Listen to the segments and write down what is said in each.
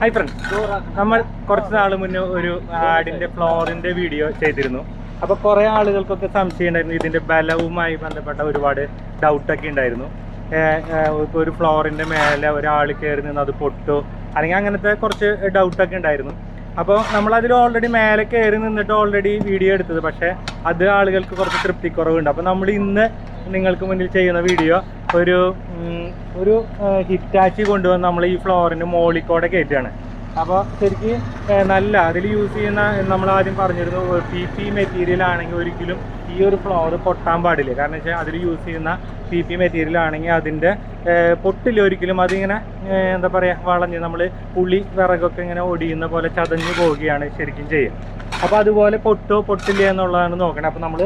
Hi front നമ്മൾ കുറച്ച് നാൾ മുന്നേ ഒരു ആടിന്റെ ഫ്ലോറിന്റെ വീഡിയോ ചെയ്തിരുന്നു. അപ്പൊ കുറെ ആളുകൾക്കൊക്കെ സംശയം ഉണ്ടായിരുന്നു ഇതിന്റെ ബലവുമായി ബന്ധപ്പെട്ട ഒരുപാട് ഡൗട്ട് ഒക്കെ ഉണ്ടായിരുന്നു ഒരു ഫ്ലോറിന്റെ മേലെ ഒരാൾ കയറി നിന്ന് അത് പൊട്ടോ. അല്ലെങ്കിൽ അങ്ങനത്തെ കുറച്ച് ഡൗട്ട് ഒക്കെ ഉണ്ടായിരുന്നു. അപ്പോൾ നമ്മൾ അതിൽ ഓൾറെഡി മേലെ കയറി നിന്നിട്ട് ഓൾറെഡി വീഡിയോ എടുത്തത്. പക്ഷേ അത് ആളുകൾക്ക് കുറച്ച് തൃപ്തിക്കുറവുണ്ട്. അപ്പോൾ നമ്മൾ ഇന്ന് നിങ്ങൾക്ക് മുന്നിൽ ചെയ്യുന്ന വീഡിയോ ഒരു ഒരു ഹിറ്റാച്ചി കൊണ്ടുവന്ന് നമ്മൾ ഈ ഫ്ലോറിന് മോളിക്കോടെ കയറ്റുകയാണ്. അപ്പോൾ ശരിക്ക് നല്ല അതിൽ യൂസ് ചെയ്യുന്ന നമ്മൾ ആദ്യം പറഞ്ഞിരുന്നു പി പി മെറ്റീരിയൽ ആണെങ്കിൽ ഒരിക്കലും ഈ ഒരു ഫ്ലോർ പൊട്ടാൻ പാടില്ല. കാരണം വെച്ചാൽ അതിൽ യൂസ് ചെയ്യുന്ന പി പി മെറ്റീരിയൽ ആണെങ്കിൽ അതിന്റെ പൊട്ടില്ല ഒരിക്കലും അതിങ്ങനെ എന്താ പറയുക വളഞ്ഞ് നമ്മൾ പുളി വിറകൊക്കെ ഇങ്ങനെ ഒടിയുന്ന പോലെ ചതഞ്ഞു പോവുകയാണ് ശരിക്കും ചെയ്യുക. അപ്പോൾ അതുപോലെ പൊട്ടോ പൊട്ടില്ല എന്നുള്ളതാണ് നോക്കണം. അപ്പോൾ നമ്മൾ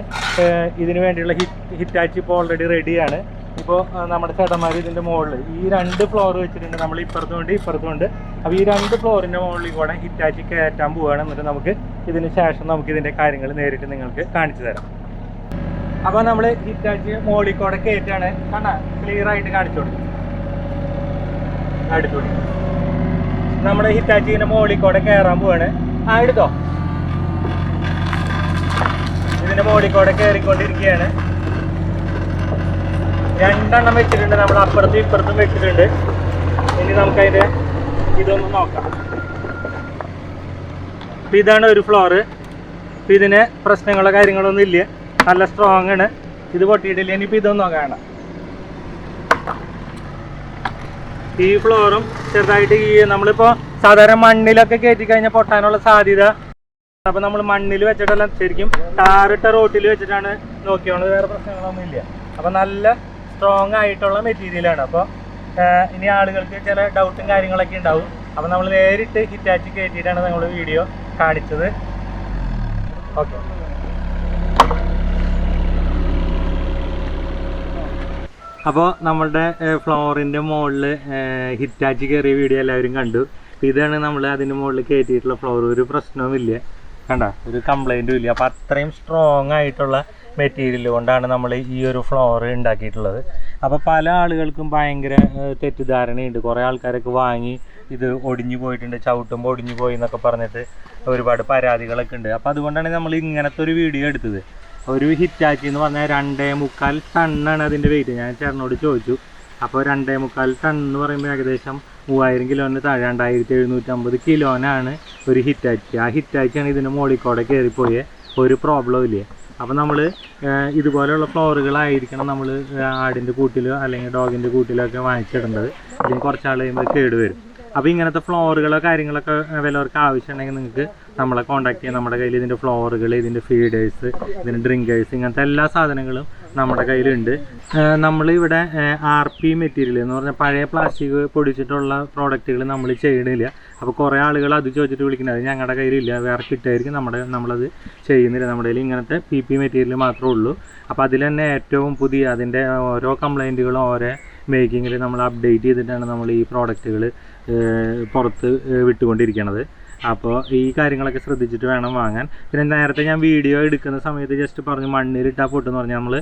ഇതിന് വേണ്ടിയുള്ള ഹിറ്റ് ഹിറ്റാച്ചി ഇപ്പോൾ ഓൾറെഡി റെഡിയാണ് ഇപ്പോൾ നമ്മുടെ ചേട്ടന്മാർ ഇതിന്റെ മുകളിൽ ഈ രണ്ട് ഫ്ലോർ വെച്ചിട്ടുണ്ട് നമ്മൾ ഇപ്പുറത്തും ഉണ്ട് ഇപ്പുറത്തും ഉണ്ട്. അപ്പോൾ ഈ രണ്ട് ഫ്ലോറിന്റെ മുകളിൽ കൂടെ ഹിറ്റാച്ചി കയറ്റാൻ പോവുകയാണ് എന്നിട്ട് നമുക്ക് ഇതിന് ശേഷം നമുക്ക് ഇതിന്റെ കാര്യങ്ങൾ നേരിട്ട് നിങ്ങൾക്ക് കാണിച്ചു തരാം. അപ്പോൾ നമ്മൾ ഹിറ്റാച്ചി മുകളിൽ കൂടെ കയറ്റാണ്. കണ്ടാ? ക്ലിയർ ആയിട്ട് കാണിച്ചു കൊടുക്കും അടുത്തോടി നമ്മുടെ ഹിറ്റാച്ചിന്റെ മുകളിൽ കൂടെ കയറാൻ പോവാണ്. ആ എടുത്തോ? ഇതിന്റെ മുകളിൽ കൂടെ കയറിക്കൊണ്ടിരിക്കുകയാണ്. രണ്ടെണ്ണം വെച്ചിട്ടുണ്ട്. നമ്മൾ അപ്പുറത്തും ഇപ്പുറത്തും വെച്ചിട്ടുണ്ട്. ഇനി നമുക്കതിന്റെ ഇതൊന്ന് നോക്കാം. അപ്പൊ ഇതാണ് ഒരു ഫ്ലോറ് അപ്പൊ ഇതിന് പ്രശ്നങ്ങളോ കാര്യങ്ങളൊന്നും ഇല്ല. നല്ല സ്ട്രോങ് ആണ്. ഇത് പൊട്ടിയിട്ടില്ല. ഇനിയിപ്പോ ഇതൊന്നും നോക്കാണ് ഈ ഫ്ലോറും ചെറുതായിട്ട് ഈ നമ്മളിപ്പോ സാധാരണ മണ്ണിലൊക്കെ കയറ്റി കഴിഞ്ഞാൽ പൊട്ടാനുള്ള സാധ്യത. അപ്പൊ നമ്മൾ മണ്ണിൽ വെച്ചിട്ടല്ല ശരിക്കും ടാറിട്ട റോട്ടിൽ വെച്ചിട്ടാണ് നോക്കിയോണ്ട് വേറെ പ്രശ്നങ്ങളൊന്നും ഇല്ല. അപ്പൊ നല്ല സ്ട്രോങ് ആയിട്ടുള്ള മെറ്റീരിയലാണ് അപ്പോൾ ഇനി ആളുകൾക്ക് ചില ഡൗട്ടും കാര്യങ്ങളൊക്കെ ഉണ്ടാവും. അപ്പൊ നമ്മൾ നേരിട്ട് ഹിറ്റാച്ചി കയറ്റിയിട്ടാണ് നമ്മൾ വീഡിയോ കാണിച്ചത്. ഓക്കെ അപ്പോൾ നമ്മളുടെ ഫ്ലോറിന്റെ മുകളിൽ ഹിറ്റാച്ചി കയറിയ വീഡിയോ എല്ലാവരും കണ്ടു. അപ്പോൾ ഇതാണ് നമ്മൾ അതിന്റെ മുകളിൽ കയറ്റിയിട്ടുള്ള ഫ്ലോർ ഒരു പ്രശ്നവുമില്ല. കണ്ട? ഒരു കംപ്ലൈന്റും ഇല്ല. അപ്പോൾ അത്രയും സ്ട്രോങ് ആയിട്ടുള്ള മെറ്റീരിയൽ കൊണ്ടാണ് നമ്മൾ ഈ ഒരു ഫ്ലോർ ഉണ്ടാക്കിയിട്ടുള്ളത്. അപ്പോൾ പല ആളുകൾക്കും ഭയങ്കര തെറ്റിദ്ധാരണയുണ്ട്. കുറേ ആൾക്കാരൊക്കെ വാങ്ങി ഇത് ഒടിഞ്ഞു പോയിട്ടുണ്ട് ചവിട്ടുമ്പോൾ ഒടിഞ്ഞു പോയി എന്നൊക്കെ പറഞ്ഞിട്ട് ഒരുപാട് പരാതികളൊക്കെ ഉണ്ട്. അപ്പോൾ അതുകൊണ്ടാണ് നമ്മൾ ഇങ്ങനത്തെ ഒരു വീഡിയോ എടുത്തത്. ഒരു ഹിറ്റാച്ചി എന്ന് പറഞ്ഞാൽ രണ്ടേ മുക്കാൽ ടണ്ണാണ് അതിന്റെ വെയിറ്റ് ഞാൻ ചേട്ടനോട് ചോദിച്ചു അപ്പോൾ രണ്ടേ മുക്കാൽ ടൺ എന്ന് പറയുമ്പോൾ ഏകദേശം മൂവായിരം കിലോന് താഴെ രണ്ടായിരത്തി എഴുന്നൂറ്റമ്പത് കിലോനാണ് ഒരു ഹിറ്റാച്ചി ആ ഹിറ്റാച്ചിയാണ് ഇതിന്റെ മുകളിൽ കയറിപ്പോയ ഒരു പ്രോബ്ലം ഇല്ല? അപ്പോൾ നമ്മൾ ഇതുപോലെയുള്ള ഫ്ലോറുകളായിരിക്കണം നമ്മൾ ആടിന്റെ കൂട്ടിലോ അല്ലെങ്കിൽ ഡോഗിന്റെ കൂട്ടിലോ ഒക്കെ വാങ്ങിച്ചിടേണ്ടത്. ഇതിന് കുറച്ചാൾ കഴിയുമ്പോൾ കേട് വരും അപ്പോൾ ഇങ്ങനത്തെ ഫ്ലോറുകളോ കാര്യങ്ങളൊക്കെ വല്ലവർക്ക് ആവശ്യമുണ്ടെങ്കിൽ നിങ്ങൾക്ക് നമ്മളെ കോൺടാക്ട് ചെയ്യാം. നമ്മുടെ കയ്യിൽ ഇതിന്റെ ഫ്ലോറുകൾ ഇതിന്റെ ഫീഡേഴ്സ് ഇതിന്റെ ഡ്രിങ്കേഴ്സ് ഇങ്ങനത്തെ എല്ലാ സാധനങ്ങളും നമ്മുടെ കയ്യിലുണ്ട്. നമ്മളിവിടെ ആർ പി മെറ്റീരിയൽ എന്ന് പറഞ്ഞാൽ പഴയ പ്ലാസ്റ്റിക് പൊടിച്ചിട്ടുള്ള പ്രോഡക്റ്റുകൾ നമ്മൾ ചെയ്യണില്ല അപ്പോൾ കുറേ ആളുകൾ അത് ചോദിച്ചിട്ട് വിളിക്കുന്നത് അത് ഞങ്ങളുടെ കയ്യിലില്ല. വേറെ കിട്ടായിരിക്കും. നമ്മുടെ നമ്മളത് ചെയ്യുന്നില്ല. നമ്മുടെ കയ്യിൽ ഇങ്ങനത്തെ പി പി മെറ്റീരിയൽ മാത്രമേ ഉള്ളൂ. അപ്പോൾ അതിൽ തന്നെ ഏറ്റവും പുതിയ അതിന്റെ ഓരോ കംപ്ലൈന്റുകളും ഓരോ മേക്കിങ്ങിൽ നമ്മൾ അപ്ഡേറ്റ് ചെയ്തിട്ടാണ് നമ്മൾ ഈ പ്രോഡക്റ്റുകൾ പുറത്ത് വിട്ടുകൊണ്ടിരിക്കുന്നത് അപ്പോൾ ഈ കാര്യങ്ങളൊക്കെ ശ്രദ്ധിച്ചിട്ട് വേണം വാങ്ങാൻ. പിന്നെ നേരത്തെ ഞാൻ വീഡിയോ എടുക്കുന്ന സമയത്ത് ജസ്റ്റ് പറഞ്ഞു മണ്ണിലിട്ടാൽ പൊട്ടെന്ന് പറഞ്ഞാൽ നമ്മൾ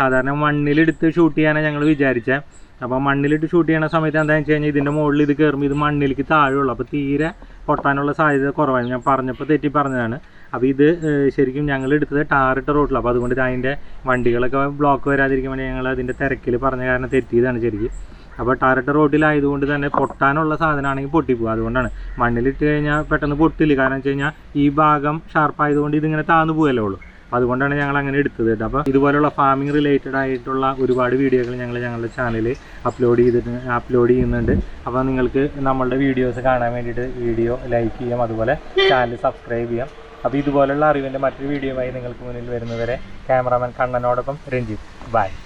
സാധാരണ മണ്ണിലെടുത്ത് ഷൂട്ട് ചെയ്യാനാണ് ഞങ്ങൾ വിചാരിച്ചത് അപ്പോൾ മണ്ണിലിട്ട് ഷൂട്ട് ചെയ്യണ സമയത്ത് എന്താണെന്ന് വെച്ച് കഴിഞ്ഞാൽ ഇതിന്റെ മുകളിൽ ഇത് കയറുമ്പോൾ ഇത് മണ്ണിലേക്ക് താഴെയുള്ളൂ. അപ്പോൾ തീരെ പൊട്ടാനുള്ള സാധ്യത കുറവാണ്. ഞാൻ പറഞ്ഞപ്പോൾ തെറ്റി പറഞ്ഞതാണ്. അപ്പോൾ ഇത് ശരിക്കും ഞങ്ങൾ എടുത്തത് ടാറിട്ട റോഡിലാണ് അപ്പോൾ അതുകൊണ്ട് അതിന്റെ വണ്ടികളൊക്കെ ബ്ലോക്ക് വരാതിരിക്കാൻ വേണ്ടി ഞങ്ങൾ അതിന്റെ തിരക്കിൽ പറഞ്ഞ കാരണം തെറ്റിയതാണ് ശരിക്കും. അപ്പോൾ ടാറിട്ട റോഡിലായതുകൊണ്ട് തന്നെ പൊട്ടാനുള്ള സാധനമാണെങ്കിൽ പൊട്ടിപ്പോകും അതുകൊണ്ടാണ് മണ്ണിലിട്ട് കഴിഞ്ഞാൽ പെട്ടെന്ന് പൊട്ടില്ല. കാരണം വെച്ച് കഴിഞ്ഞാൽ ഈ ഭാഗം ഷാർപ്പായതുകൊണ്ട് ഇതിങ്ങനെ താന്നു പോകല്ലേ ഉള്ളൂ. അതുകൊണ്ടാണ് ഞങ്ങൾ അങ്ങനെ എടുത്തത് അപ്പോൾ ഇതുപോലുള്ള ഫാമിംഗ് റിലേറ്റഡ് ആയിട്ടുള്ള ഒരുപാട് വീഡിയോകൾ ഞങ്ങൾ ഞങ്ങളുടെ ചാനലിൽ അപ്ലോഡ് ചെയ്തിട്ട് അപ്ലോഡ് ചെയ്യുന്നുണ്ട്. അപ്പോൾ നിങ്ങൾക്ക് നമ്മളുടെ വീഡിയോസ് കാണാൻ വേണ്ടിയിട്ട് വീഡിയോ ലൈക്ക് ചെയ്യാം. അതുപോലെ ചാനൽ സബ്സ്ക്രൈബ് ചെയ്യാം. അപ്പോൾ ഇതുപോലുള്ള അറിവിന്റെ മറ്റൊരു വീഡിയോയുമായി നിങ്ങൾക്ക് മുന്നിൽ വരുന്നവരെ ക്യാമറാമാൻ കണ്ണനോടൊപ്പം രഞ്ജിത്ത്. ബൈ